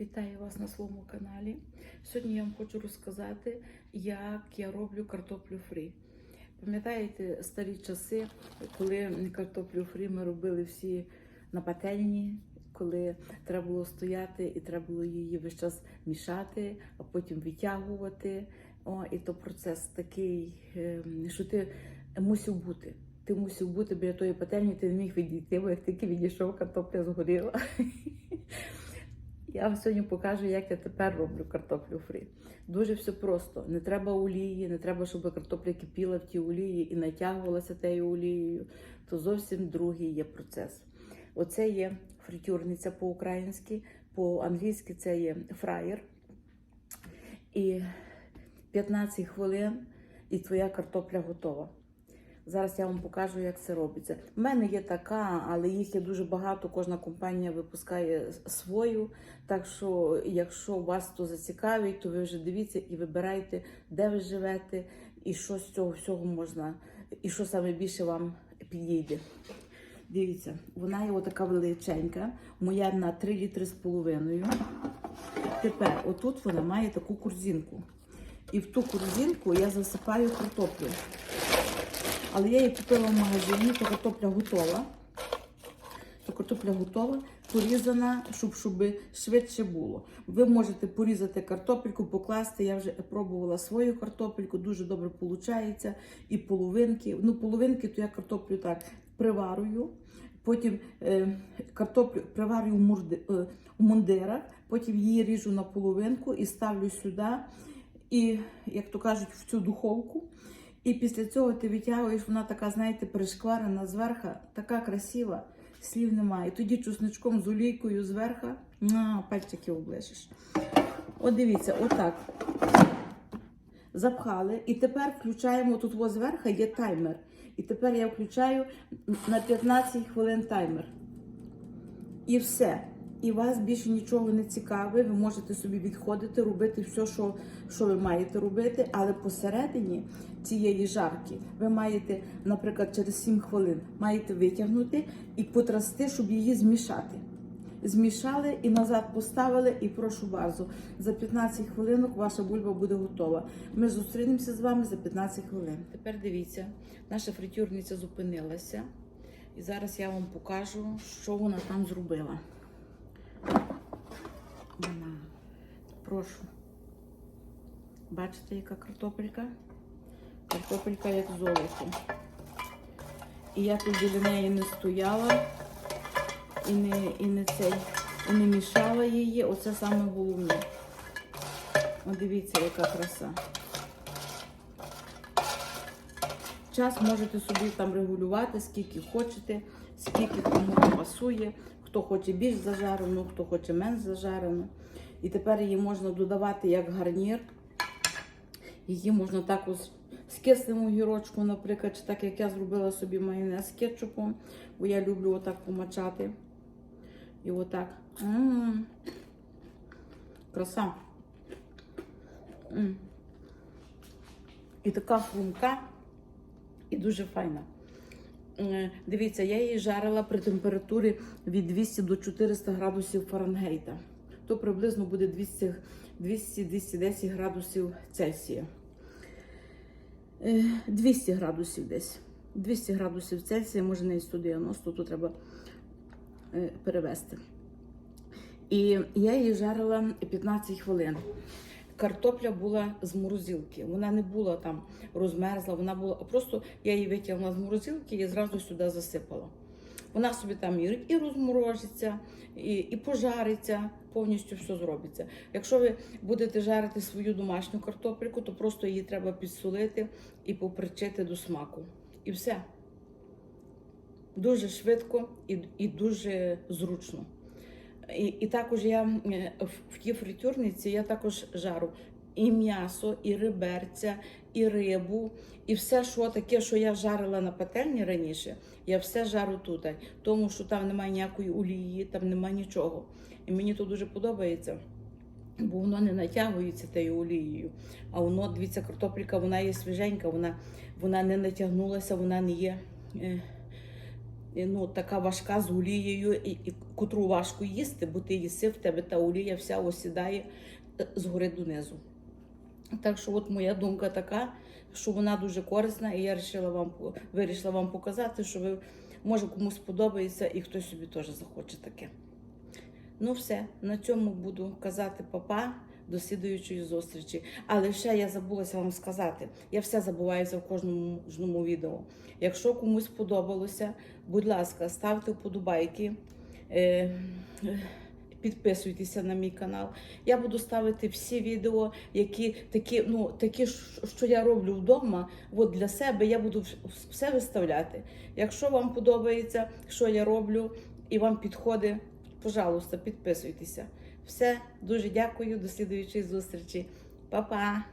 Вітаю вас на своєму каналі. Сьогодні я вам хочу розказати, як я роблю картоплю фрі. Пам'ятаєте старі часи, коли картоплю фрі ми робили всі на пательні, коли треба було стояти і треба було її весь час мішати, а потім витягувати. О, і то процес такий, е, що ти мусив бути. Ти мусив бути біля тої пательні, ти не міг відійти, бо як тільки відійшов, картопля згоріла. Я вам сьогодні покажу, як я тепер роблю картоплю фрі. Дуже все просто. Не треба олії, не треба, щоб картопля кипіла в тій олії і натягувалася тією олією. То зовсім другий є процес. Оце є фритюрниця по-українськи, по-англійськи це є фраєр. І 15 хвилин, і твоя картопля готова. Зараз я вам покажу, як це робиться. У мене є така, але їх є дуже багато. Кожна компанія випускає свою. Так що, якщо вас то зацікавить, то ви вже дивіться і вибирайте, де ви живете, і що з цього всього можна, і що саме більше вам підійде. Дивіться, вона є отака величенька, моя на 3 літри з половиною. Тепер, отут вона має таку корзинку. І в ту корзинку я засипаю картоплю. Але я її купила в магазині, то картопля готова. То картопля готова, порізана, щоб, щоб швидше було. Ви можете порізати картопельку, покласти. Я вже пробувала свою картопельку, дуже добре виходить. І половинки. Ну, половинки, то я картоплю так приварую. Потім е, картоплю приварюю в, мурди, е, мундирах, потім її ріжу на половинку і ставлю сюди. І, як то кажуть, в цю духовку. І після цього ти витягуєш, вона така, знаєте, перешкварена зверху, така красива, слів немає. І тоді чесничком з олійкою зверху, на пальчики оближеш. От дивіться, отак. Запхали. І тепер включаємо тут во зверху є таймер. І тепер я включаю на 15 хвилин таймер. І все. І вас більше нічого не цікавить, ви можете собі відходити, робити все, що, що ви маєте робити, але посередині цієї жарки ви маєте, наприклад, через 7 хвилин маєте витягнути і потрасти, щоб її змішати. Змішали і назад поставили, і прошу базу. За 15 хвилинок ваша бульба буде готова. Ми зустрінемося з вами за 15 хвилин. Тепер дивіться, наша фритюрниця зупинилася, і зараз я вам покажу, що вона там зробила. Вона. Прошу. Бачите, яка картопелька? Картопелька як золото. І я тут біля неї не стояла і не, і не цей, і не мішала її. Оце саме головне. О, дивіться, яка краса. Час можете собі там регулювати, скільки хочете, скільки кому пасує. Хто хоче більш зажарену, хто хоче менш зажарену. І тепер її можна додавати як гарнір. Її можна також з кислим огірочком, наприклад, чи так як я зробила собі майонез з кетчупом, бо я люблю отак помачати. І отак. М-м-м. Краса. М. І така хрумка, і дуже файна. Е, Дивіться, я її жарила при температурі від 200 до 400 градусів Фаренгейта. То приблизно буде 200 200-210 градусів Цельсія. Е, 200 градусів десь. 200 градусів Цельсія, може не 190, то треба е, перевести. І я її жарила 15 хвилин. Картопля була з морозилки. Вона не була там розмерзла, вона була просто я її витягнула з морозилки і зразу сюди засипала. Вона собі там і, і розморожиться, і, і пожариться, повністю все зробиться. Якщо ви будете жарити свою домашню картопельку, то просто її треба підсолити і попричити до смаку. І все. Дуже швидко і, і дуже зручно. І, і також я е, в, тій фритюрниці я також жару і м'ясо, і риберця, і рибу, і все, що таке, що я жарила на пательні раніше, я все жару тут. Тому що там немає ніякої олії, там немає нічого. І мені то дуже подобається. Бо воно не натягується тією олією. А воно, дивіться, картопелька, вона є свіженька, вона, вона не натягнулася, вона не є. Ну, така важка з олією, і, і котру важко їсти, бо ти їси, в тебе та олія вся осідає е, згори донизу. Так що, от моя думка така, що вона дуже корисна, і я вирішила вам, вирішила вам показати, що ви, може комусь сподобається і хтось собі теж захоче таке. Ну, все, на цьому буду казати папа. До слідуючої зустрічі. Але ще я забулася вам сказати, я все забуваюся в кожному відео. Якщо комусь сподобалося, будь ласка, ставте вподобайки, е, підписуйтеся на мій канал. Я буду ставити всі відео, які такі, ну, такі, що я роблю вдома, от для себе я буду все виставляти. Якщо вам подобається, що я роблю, і вам підходить, пожалуйста, підписуйтеся. Все, дуже дякую, до слідуючої зустрічі. Па-па!